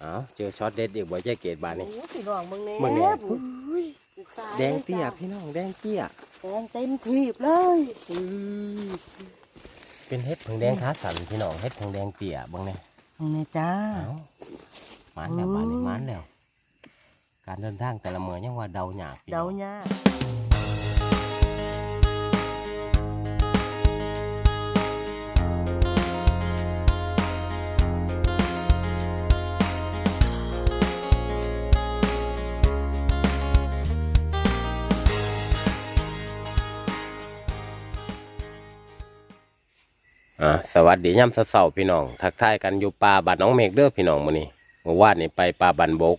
เอาเจอช็อตเด็ดอีกบ่ใจเกตบานนี่ โอ้พี่น้องเบิ่งแน่เบิ่งแน่อุ้ยแดงเตี้ยพี่น้องแดงเตี้ยแดงเต็มทีบเลยเป็นเฮ็ดผงแดงขาสันพี่น้องเฮ็ดผงแดงเตี้ยเบังเนี่ยเบิ่งแน่จ้า เอามันแล้วอืมบานนี่มันแล้ว การเดินทางแต่ละเมืองยังว่าเดาหยากพี่น้เดาอง ยาก อ่าสวัสดีย่ำเช้าๆพี่น้อง ทักทายกันอยู่ป่าบ้านน้องเมฆเด้อพี่น้องมื้อนี้เมื่อวานนี่ไปป่าบันบก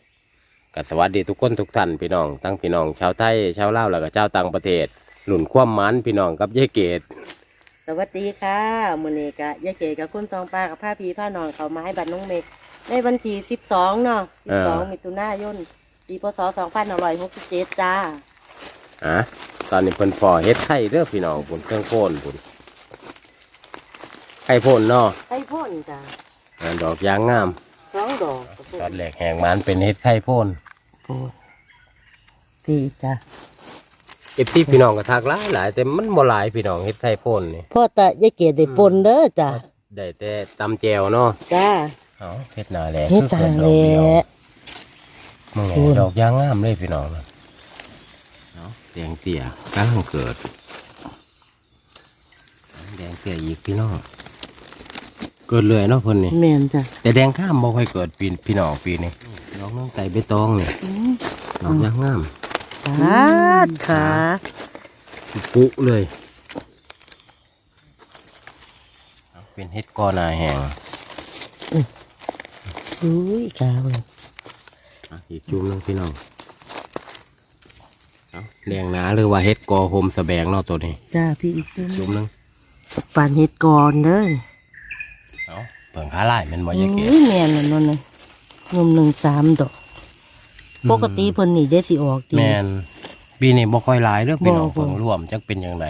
ก็สวัสดีทุกคนทุกท่านพี่น้อง ทั้งพี่น้องชาวไทยชาวลาวแล้วก็ชาวต่างประเทศหลุนความมันพี่น้องกับยายเกดสวัสดีค่ะมื้อนี้ก็ยายเก๋กับคุณทองปลากับผ้าพีผ้านอนเขามาให้บัตรน้องเมฆในวันที่12เนาะ12มิถุนายนปีพศ2567จ้าอะตอนนี้เพิ่นพอเฮ็ดไข่เด้อพี่น้องปุ่นเครื่องโพนปุ่น ไข่โพนเนาะไข่พ่นจ้าอ่าดอกยางงามสองดอกตอนแรกแหงมันเป็นเฮ็ดไข่โพนพ่นพี่จ้าเอฟที่พี่น้องก็ทักหลายหลายแต่มันบ่หลายพี่น้องเฮ็ดไข่โพนนี่พ่อตายายเก๋ได้ปนเด้อจ้าได้แต่ตำแจวเนาะจ้าเอาเฮ็ดหน้าแหลเฮ็ดคือทางเกิดดแลอกเดียวมึงไงโอ้ยดอกยางงามเลยพี่น้องนะเอาแดงเตี้ยกำลังเกิดแดงเตี้ยอีกพี่น้อง เกิดเลยเนาะเพิ่นนี่แม่นจ้ะแต่แดงข้ามบ่ค่อยเกิดปีพี่น้องปีนี้ดอกน้องไก่ใบตองนี่ดอกยางงามขาดขาปุเลยเอาเป็นเฮ็ดกอหนาแห้งอุ้ยขาเบิ่งอะอีกจุ่มหนึงพี่น้องเอาแดงหนาหรือว่าเฮ็ดกอโฮมสะแบงเนาะตัวนี้ จ้าพี่อีกตัวจุ่มหนึงปานเฮ็ดก่อนเด้อ เอาเปิ่งขาลายแมันบ่อุ้ยายเกศยแม่นแล้วนั่นน่ะนมหนึ่งสามดอก ปกติเพิ่นนี่ได้สิออกดี แมนปีนี้บ่ค่อยหลายเด้อพี่น้องบ่บ่เปิ่งร่วมจักเป็นอย่างไร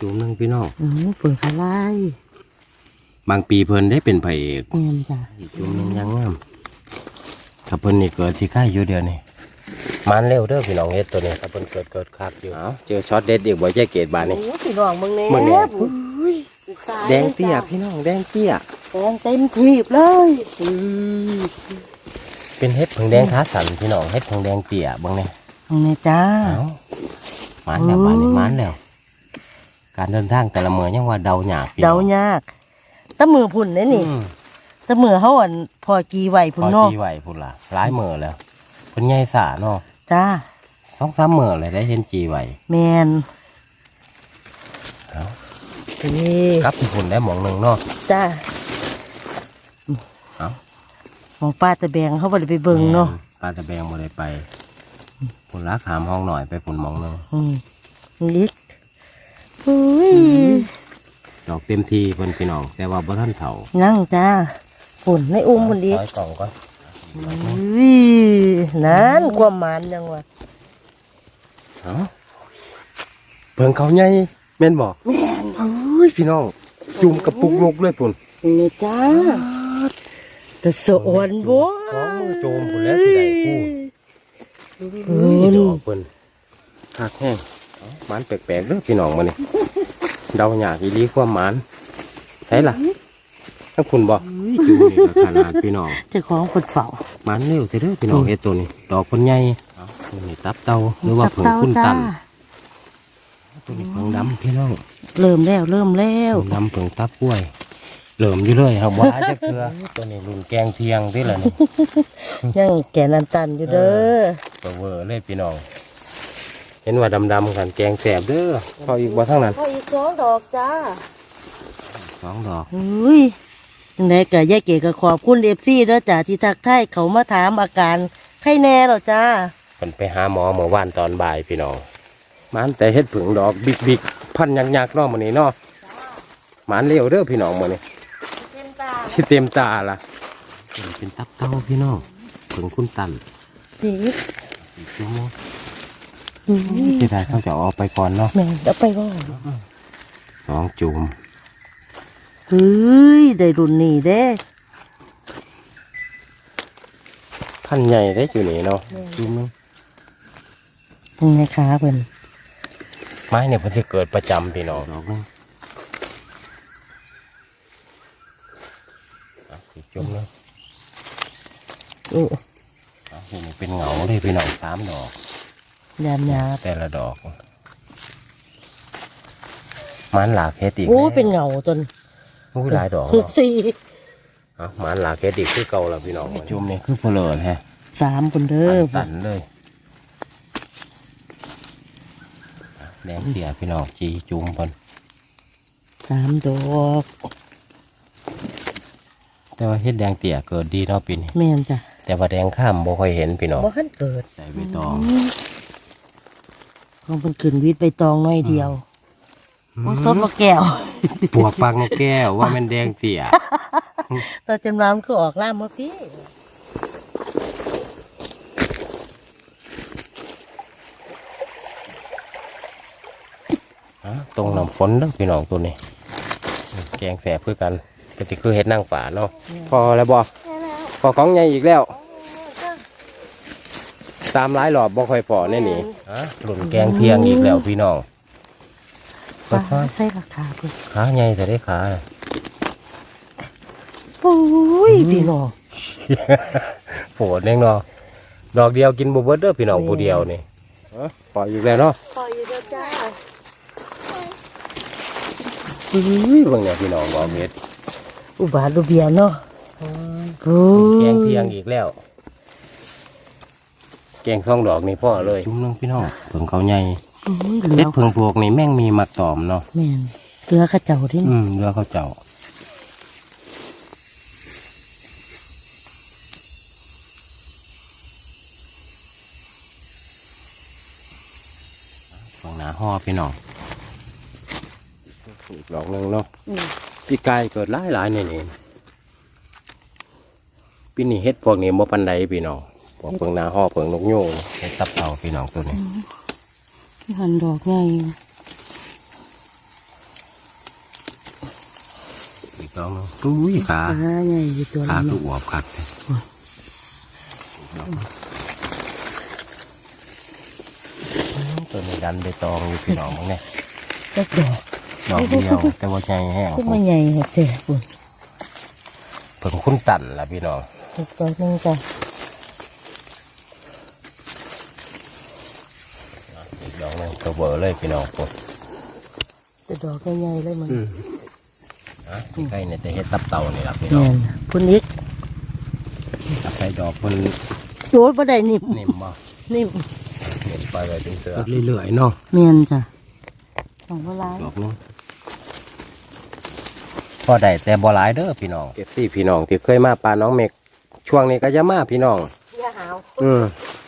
จุ่มหนึงพี่น้องอือเพิ่นขาลายบางปีเพิ่นได้เป็นพระเอกแม่นจ้ะอีกจุ่มหนึงยังงามถ้าเพิ่นนี่เกิดที่ค่ายอยู่เดียวนี่มันเร็วเด้อพี่น้องเฮ็ดตัวนี้ถ้าเพิ่นเกิดเกิดคักอยู่เอาเจอช็อตเด็ดอีกบ่ยายเกศบาดนี้ โอ้พี่น้องเบิ่งแน่เบิ่งแน่ อุ้ย ตายแดงเตี้ยพี่น้องแดงเตี้ยแดงเต็มทีบเลยเป็นเฮ็ดผงแดงขาสันพี่น้องเฮ็ดผงแดงเตี้ยเบิ่งนี่เบิ่งแน่จ้าเอามันแล้วบาดนี้มันแล้วการเดินทางแต่ละเมืองยังว่าเดาหยากพี่น้เดาองยากแตะมือพุ่นเด้นี่อืมแตะมือเฮาอันพอกีไหวพุ่นพอเนาะจีไหวพุ่นล่ะหลายมือแล้วเพิ่นใหญ่สาเนาะจ้าสองสามมือเลยได้เห็นจีไหวแม่นเอา นี่กลับที่พุ่นได้หมองหนึงเนาะจ้าเอาหมองป้าตะแบงเขาบ่ได้ไปเบิ่งเนาะแม่ปลาตะแบงบ่ได้ไปพุ่นรักหามห้องหน่อยไปพุ่นหมองหนึงอืมลิกอุ้ยดอกเต็มที่เพิ่นพี่น้องแต่ว่าบ่ทันเฒ่านั่งจ้าฝุ่นในอุ้มพุ่นอีกถอยกล่องก่อนอุ้ยนั่นความหมันยังวะเอาเพิ่งเขาใหญ่แม่นบ่แม่นเฮ้ ยพี่น้อง จุ่มกระปุกลกเลยพุ่นนี่จ้าแต่สวนบ่สองมือโจมพุ่นแล้วสิได้คู่เฮ้ยดอกเพิ่นคักแห้งเอ้ามันแปลกๆเด้อพี่น้องมานี่เดาหยากอีหลีความหมันใช่ล่ะทั้งคุณบ่จูนี่ก็ขนาดพี่น้องเจ้าของคนเฝ้าหมันเร็วเสียเด้อพี่น้องเฮ็ดตัวนี้ดอกคนใหญ่เอ้าตัวนี้ตับเตาหรือว่าผงคุณตัน ตัวนี้เพิงดำพี่น้องเริ่มแล้วเริ่มแล้วเพิงดำเพิงตับกล้วยเหลิมอยู่เลยครับว่าจักเทือตัวนี้รุ่นแกงเทียงที่ละนี่ยังแก่นันตันอยู่เด้อตัวเวอร์เลยพี่น้อง เห็นว่าดำๆกันแกงแสบเด้อพออีกบ่ทั้งนั้นพออีกสองดอกจ้าสองดอกอุ้ยยังไงก็ยายเก๋ก็ขอบคุณเอฟซีเด้อจ้าที่ทักทายเขามาถามอาการไข้แน่หรอจ้ามันไปหาหมอเมื่อวานตอนบ่ายพี่น้อง มันแต่เฮ็ดผึ่งดอกบิ๊กบิ๊กพันยักษ์ๆเนาะมื้อนี้เนาะมันเร็วเด้อพี่น้องมื้อนี้เต็มตาสิเต็มตาล่ะเป็นตับเต้าพี่น้องผึ่งคุณตันสีอีกจุ่มที่ได้เขาจะเอาไปก่อนเนาะแม่เดี๋ยวไปก่อนสองจุ่มเฮ้ยได้รุ่นนี้เด้พันใหญ่ได้อยู่นี่เนาะดูมึงนี่นะคะเพิ่น ไม้เนี่ยมันจะเกิดประจำพี่น้องดอกนึงอะสิจุ่มเนาะอู้อะนี่เป็นเหงาเลยพี่น้องสามดอกยามยาบแต่ละดอก มันหลากเฮ็ดอีกโอ้แล้วเป็นเหงาจนอู้หลายดอกเนาะสี่อะมันหลากเฮ็ดอีกคือเก่าแล้วพี่น้องจุ่มนี่คือเพลินแฮะสามคนเด้อตันเลยอะ แดงเสียพี่น้องจีจุ่มเพิ่นสามดอกแต่ว่าเฮ็ดแดงเตี่ยเกิดดีเนาะปีนี้แม่นจ้ะแต่ว่าแดงข้ามบ่ค่อยเห็นพี่น้องบ่ทันเกิดใส่ใบตองของเพิ่นขึ้นวิทย์ใบตองน้อยเดียวโอ้สดบ่แก้วปวกปากนกแก้วว่ามันแดงเตี่ยตอนจนมามันคือออกล่ามมาพี่ ตรงน้ำฝนเด้อพี่น้องตัวนี้ แกงแสบเพื่อกันก็สิคือเฮ็ดนางฝาเนาะพอแล้วบ่พอของใหญ่อีกแล้ว ตามหลายหลอบบ่ค่อยพอแน่นี่อะหล่นแกงเพียงอีกแล้วพี่น้องปลาใส่ราคาเพิ่นขาใหญ่แต่ได้ขาน่ะโอ้ยพี่น้องโผล่เองเนาะดอกเดียวกินบ่เบิดเด้อพี่น้องผู้เดียวนี่อะพออีกแล้วเนาะปล่อยอยู่เด้อจ้า อุ้ยเบิ่งเนี่ยพี่น้องบ่เม็ดอุบาทอุเบียเนาะโอ้แกงเพียงอีกแล้ว แกงช่องดอกนี่พ่อเลย จุ่มนึงพี่น้องเพิ่งเขาใหญ่โอ้ยเหลืเล็อดเพิ่งพวกนี่แม่งมีมักตอมเนาะแม่นเสือเข้าเจ้าที่อืมเรือเขาเจ้าฝั่งหนาห่อพี่น้อง อีกดอกหนึ่งเนาะอืมปีกายเกิดหลายหลายๆนี่นี่ปีนี้เฮ็ดพวกนี้บ่ปันใดพี่น้องพวกเพิงหนาห่อเพิงนกยูงเฮ็ดตับเต่าพี่น้องตัวนี้หันดอกใหญ่อีกดอกหนึงตุ้ยขาขาใหญ่อยู่ตัวขาละคือเนาะอวบคักเลยตัวนี้ดันไปตองอยู่พี่น้องมั้งเนี่ยจักดอก ดอกเดียว แต่ว่าใหญ่แห้งขึ้นมาใหญ่หัวแตกปุ่นเพิ่งคุ้นตันละพี่น้องอีกดอกหนึงจ้ะอีกดอกหนึงตัวเบอร์เลยพี่น้องปุ๊บแต่ดอกใหญ่ๆเลยมันอะที่ใกล้เนี่ยจะเฮ็ดตับเต่านี่ละพี่น้อแม่งนพุ่นอีกตับใส่ดอกเพิ่นโอ้ยบ่ได้นิ่มนิ่มบ่นิ่มนิ่มไปไว้เป็นเสือเรื่อยๆเนาะแม่นจ้ะสองเวลาดอกหนึงพ อได้แต่บ่หลายเด้อพี่น้องเก็บซี่พี่น้องที่เคยมาปลาน้องเมกช่วงนี้ก็จะมาพี่น้องอย่าหาวอืม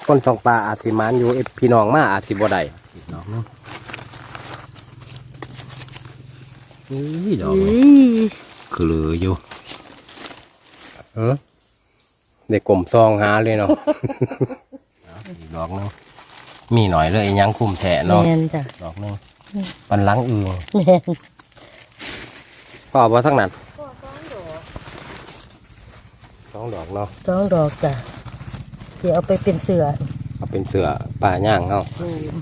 คนสองปลาอาจสิหมานอยู่เอฟพี่น้องมาอาจสิบ่ได้อีกดอกหนึงนี่ดอกอุ้นี้ยคือเหลืออยู่เออได้กลมซองหาเลยเนาะเอาอีกดอกหนึงมีหน่อยเลยยังคุมแทะเนาะแม่นจ้ะดอกหนึงปันหลังอือแม่น พ่อบ่ทั้งนั้นสองดอกเนาะสองดอกจ้ะที่เอาไปเป็นเสือเอาเป็นเสือป่าย่างเนาะ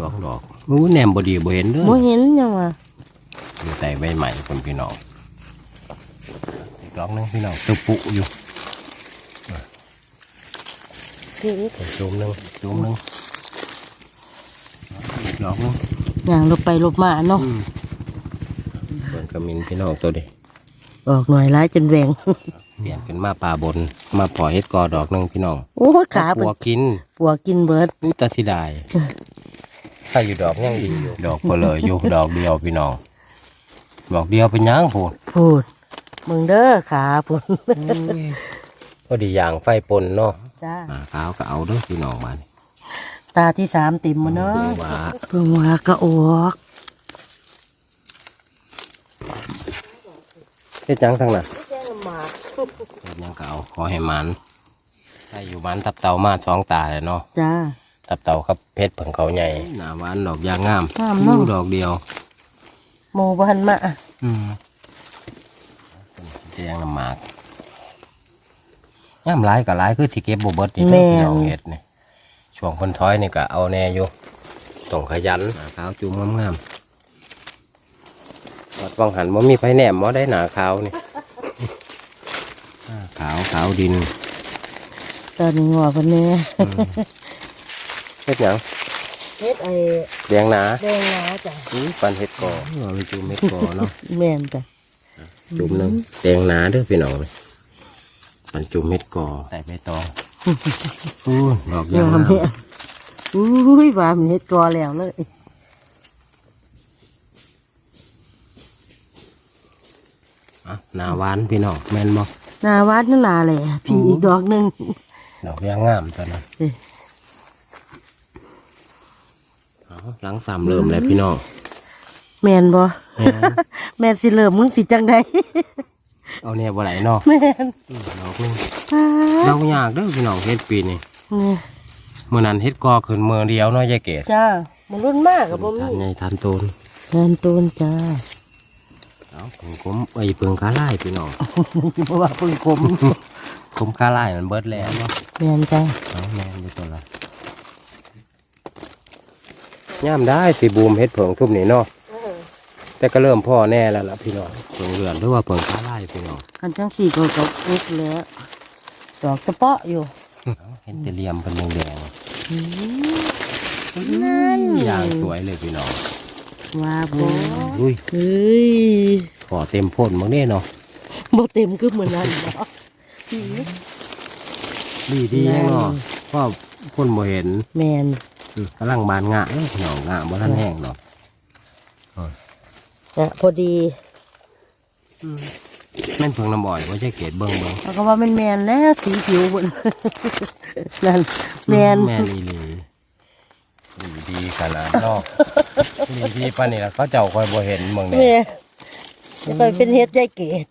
สองดอกอู้แหนมบ่ดีบ่เห็นเด้อบ่เห็นยังวะอยู่ใส่ใบใหม่คนพี่น้องอีกดอกหนึงพี่น้องตัวปุอยู่พี่อีกอีกจุ่มหนึงจุ่มหนึงอีกดอกหนึงย่างลบไปลบมาเนาะเบิ่งกระมินพี่น้องตัวดิ ออกหน่อยร้ายจนแหวงเปลี่ยนเป็นมาป่าบน มาปล่อยเฮ็ดกอดอกหนึงพี่น้องโอ้ยขาปัเป็นวกินปัวกินเบิดนี่ตาสิได้ถ้าอยู่ดอกยังดีอยู่ ดอกเปเลยอยู่ ดอกเดียวพี่น้อง ดอกเดียวเป็นหยังพูดพูดมึงเด้อขาพูดพอดีอย่างไฟปนเนาะจ้าหาขาวก็เอาเด้อพี่น้องมันตาที่สามติ่มมาเนาะว่าเพิ่งว่าก็ออกเฮ็ดหยังทั้งนั้นแจ้งมาเฮ็ดหยังก็เอาขอให้มันถ้าอยู่บ้านตับเต่ามาสองตาเลยเนาะจ้า ตับเต่ากับเพชรผงเขาใหญ่หน้าหวานดอกยางงามงามเนาะอยู่ดอกเดียว โมบันมาอืมแดงน้ำหมากย่ำหลายก็หลายคือสิเก็บบ่เบิดนี่แม่เด้อพี่นน้องเฮ็ดนี่ช่วงคนถอยนี่ก็เอาแน่อยู่ต้องขยันหน้าขาวจุ่มงามๆ วัดวังหันบ่มีไผแหนมบ่ได้หน้าขาวนี่หน้าขาวขาวดินตอนนี้งอเพิ่นแน่อืมเฮ็ดหยังเฮ็ดไอ้เลี้ยงหนาแดงหนาจ้ะอุ้ยปันเฮ็ดกอเราไปจุ่มเฮ็ดกอเนาะแม่นจ้ะจุ่มหนึงแดงหนาเด้อพี่น้องเลยปันจุ่มเฮ็ดกอใส่ใบตองอู้ดอกยางงามงามเนี่ยอุ้ยว่ามันเฮ็ดกอแล้วเลย อะ หนาหวานพี่น้องแม่นบ่หนาวัดนั่นนาเลยพี่อีกดอกหนึงดอกยางงามตัวนั้นเอ้ยเอาหลังสามเริ่มแล้วพี่น้องแม่นบ่แม่นแม่นสิเริ่มมึงสิจังไดเอาเนี่ยบ่ไหลเนาะแม่นอืมดอกหนึงอ้าดอกยากเด้อพี่น้องเฮ็ดปีนี้นี่เมื่อนั้นเฮ็ดกอขึ้นมือเดียวเนาะยายเกดจ้ามันรุ่นมากกับบ่มีทานใหญ่ทานโตนแทนตูนจ้า เอาผงกลมไอ้ยเปิงคาไล่พี่น้องเพราะว่าเพิ่งคมกลมคาไล่มันเบิดแล้วเนาะแม่นจ้าเอาแม่นอยู่ตัวละย่ามได้สิบูมเฮ็ดเผิงทุ่มนี่เนาะแต่ก็เริ่มพ่อแน่แล้วล่ะพี่น้องเผิงเรือนหรือว่าเผิงคาไล่พี่น้องอันจังสี่ก็ก็อุกแล้วดอกจะเปาะอยู่เอาเห็นแต่เหลี่ยมเป็นแดงนั่นๆอย่างสวยเลยพี่น้อง ว่าบ่อุ้ยเฮ้ยขอเต็มพ่นบางนี่เนาะบ่เต็มคือเหมือนนั้นเนาะดีดีแน่เนาะเพราะพ่นบ่เห็นแม่นอืมกำลังบานงะเนาะพี่น้องงะบ่ทันแห้งเนาะนะพอดีแม่นเผิงน้ำบ่อยว่าจะเกตเบิ่งเบิ่งแล้วก็ว่ามันแมนแล้วสีผิวบนนั่นแมนแม่นอีหลี ดีดีขนาดเนอกดีดีปานนี้แล้วเขาเจ้าคอยบ่เห็นเมืองแม่เนี่ยจะไปเป็นเฮ็ดยายเกด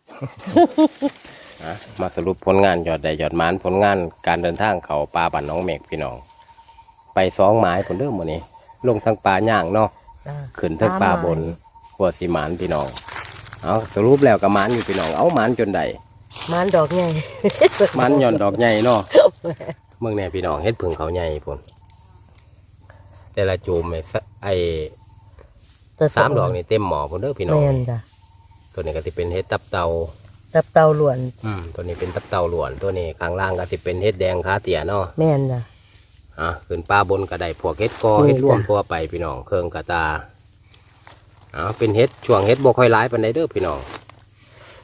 อะมาสรุปผลงานยอดได้ยอดหมานผลงานการเดินทางเขาป่าบ้านน้องเมฆพี่น้อง ไปสองหมายผลเริ่มหมดนี้ ลงทางป่าย่างเนาะขึ้นทางป่าบนหัวสีหมานพี่น้อง เอาสรุปแล้วกับหมานอยู่พี่น้อง เอาหมานจนใดมันดอกใหญ่หมันย่อนดอกใหญ่เนาะเมืองเนี่ยพี่น้องเฮ็ดผึ่งเขาใหญ่พุ่น แต่ละจูมไอ้สะไอ้แต่สามดอกนี่เต็มหมอพุ่นเด้อพี่น้องแม่นจ้ะตัวนี้ก็สิเป็นเฮ็ดตับเตาตับเตาหลวน อืมตัวนี้เป็นตับเตาหลวนตัวนี้ข้างล่างก็สิเป็นเฮ็ดแดงขาเตี่ยเนาะแม่นจ้ะ อะขึ้นป้าบนก็ได้พวกเฮ็ดกอนี่เฮ็ดร่วมจ้ะ ทั่วไปพี่น้องเครื่องกระตาเอาเป็นเฮ็ดช่วงเฮ็ดบ่ค่อยร้ายปานใดเด้อพี่น้อง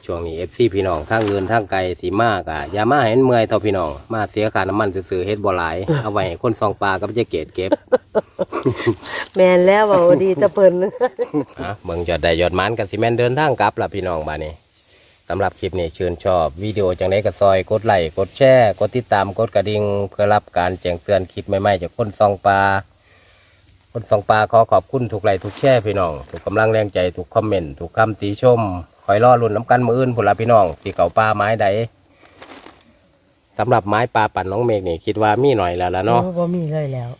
ช่วงนี้ FC พี่น้องทางเงินทางไกลสิมากอะอย่ามาเห็นเมื่อยเท่าพี่น้อง มาเสียค่าน้ำมันซื่อๆเฮ็ดบ่หลาย เอาไว้ให้คนซองปลากับเจ๊เกดเก็บ แม่นแล้วว่าโอ้ดีแตะเพิ่น อะเบิ่งยอดได้ยอดหมันกันสิแม่นเดินทางกลับล่ะพี่น้องบาดนี้สำหรับคลิปนี้เชิญชอบวิดีโอจังไดก็ซอยกดไลค์กดแชร์กดติดตามกดกระดิ่งเพื่อรับการแจ้งเตือนคลิปใหม่ๆจากคนซองปลาคนซองปลาขอขอบคุณทุกไลค์ทุกแชร์พี่น้องทุกกำลังแรงใจทุกคอมเมนต์ทุกคำติชม คอยรอรุ่นน้ำกันมืออื่นพุ่นละพี่น้องที่เก่าปลาไม้ใดสำหรับไม้ปลาปั่นน้องเมฆนี่คิดว่ามีหน่อยแล้วละเนาะโอ้บ่มีเลยแล้ว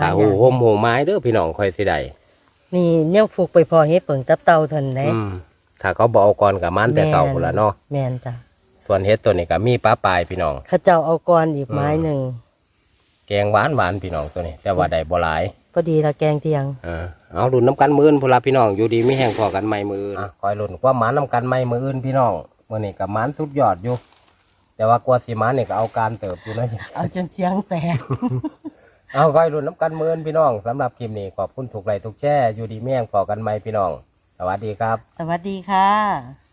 ถ้าหูหมหูไม้เด้อพี่น้องคอยสิได้นี่ยังฟุกไปพอเฮ็ดเปิงตับเตาเท่านนแหละอืมถ้าเขาบอกเอาก่อนกับมันแต่เสาพุ่นละเนาะแม่นจ้ะส่วนเฮ็ดตัวนี้ก็มีปลาปลายพี่น้องเขาเจ้าเอาก่อนอีกไม้หนึ่งแกงหวานหวานพี่น้องตัวนี้ แต่ว่าได้บ่หลาย พอดีละแกงเที่ยงอ่าเอารุ่นน้ำกันมืออื่นพุ่นละพี่น้องอยู่ดีมีแห้งพอกันใหม่มืออื่น อะคอยรุ่นความหมานน้ำกันใหม่มืออื่นพี่น้องมื่อนี้กับมันสุดยอดอยู่ แต่ว่ากลัวสิหมันนี่ก็เอาการเติบอยู่นะ เอาจนเสียงแตก เอาคอยรุ่นน้ำกันมืออื่นพี่น้องสำหรับคลิปนี้ขอบคุณถูกไลค์ทุกแช่อยู่ดีมีแห้งพอกันใหม่พี่น้อง สวัสดีครับ สวัสดีค่ะ